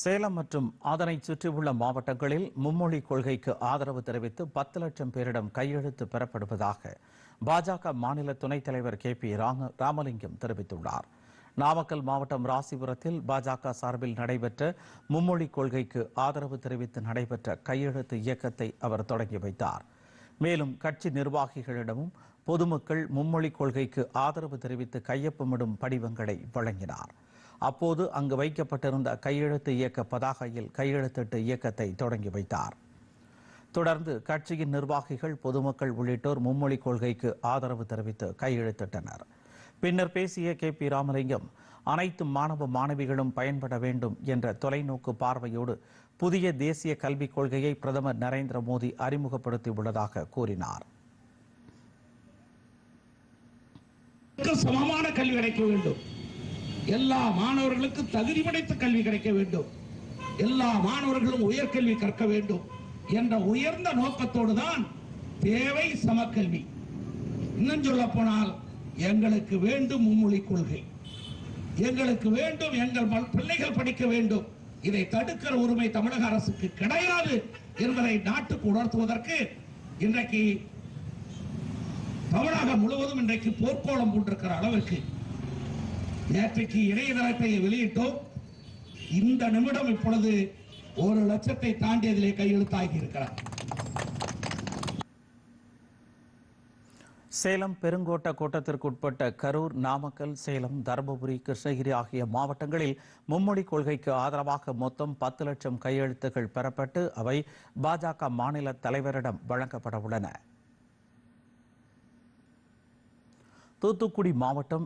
சேலம் மற்றும் அதனை சுற்றியுள்ள மாவட்டங்களில் மும்மொழி கொள்கைக்கு ஆதரவு தெரிவித்து பத்து லட்சம் பேரிடம் கையெழுத்து பெறப்படுவதாக பாஜக மாநில துணைத் தலைவர் கே பி ராமலிங்கம் தெரிவித்துள்ளார். நாமக்கல் மாவட்டம் ராசிபுரத்தில் பாஜக சார்பில் நடைபெற்ற மும்மொழி கொள்கைக்கு ஆதரவு தெரிவித்து நடைபெற்ற கையெழுத்து இயக்கத்தை அவர் தொடங்கி வைத்தார். மேலும் கட்சி நிர்வாகிகளிடமும் பொதுமக்கள் மும்மொழி கொள்கைக்கு ஆதரவு தெரிவித்து கையொப்பமிடும் படிவங்களை வழங்கினார். அப்போது அங்கு வைக்கப்பட்டிருந்த கையெழுத்து இயக்க பதாகையில் கையெழுத்திட்டு இயக்கத்தை தொடங்கி வைத்தார். தொடர்ந்து கட்சியின் நிர்வாகிகள் பொதுமக்கள் உள்ளிட்டோர் மும்மொழி கொள்கைக்கு ஆதரவு தெரிவித்து கையெழுத்திட்டனர். பின்னர் பேசிய கே. பி. ராமலிங்கம் அனைத்து மாணவ மாணவிகளும் பயன்பட வேண்டும் என்ற தொலைநோக்கு பார்வையோடு புதிய தேசிய கல்விக் கொள்கையை பிரதமர் நரேந்திர மோடி அறிமுகப்படுத்தியுள்ளதாக கூறினார். சமமான கல்வி கிடைக்க வேண்டும். எல்லா மாணவர்களுக்கும் தகுதி படைத்த கல்வி கிடைக்க வேண்டும். எல்லா மாணவர்களும் உயர்கல்வி கற்க வேண்டும் என்ற உயர்ந்த நோக்கத்தோடு தான் தேவை சமக்கல்வி. இன்னும் சொல்ல போனால் எங்களுக்கு வேண்டும் மும்மொழி கொள்கை. எங்களுக்கு வேண்டும் எங்கள் ம- பிள்ளைகள் படிக்க வேண்டும். இதை தடுக்கிற உரிமை தமிழக அரசுக்கு கிடையாது என்பதை நாட்டுக்கு உணர்த்துவதற்கு இன்றைக்கு தமிழகம் முழுவதும் இன்றைக்கு போர்க்கோளம் போட்டிருக்கிற அளவிற்கு நேற்றைக்கு இணையதளத்தை வெளியிட்டோம். இந்த நிமிடம் இப்பொழுது ஒரு லட்சத்தை தாண்டியதிலே கையெழுத்தாகி இருக்கிறார். சேலம் பெருங்கோட்ட கோட்டத்திற்குட்பட்ட கரூர் நாமக்கல் சேலம் தருமபுரி கிருஷ்ணகிரி ஆகிய மாவட்டங்களில் மும்மொழி கொள்கைக்கு ஆதரவாக மொத்தம் பத்து லட்சம் கையெழுத்துகள் பெறப்பட்டு அவை பாஜக மாநில தலைவரிடம் வழங்கப்பட உள்ளன. தூத்துக்குடி மாவட்டம்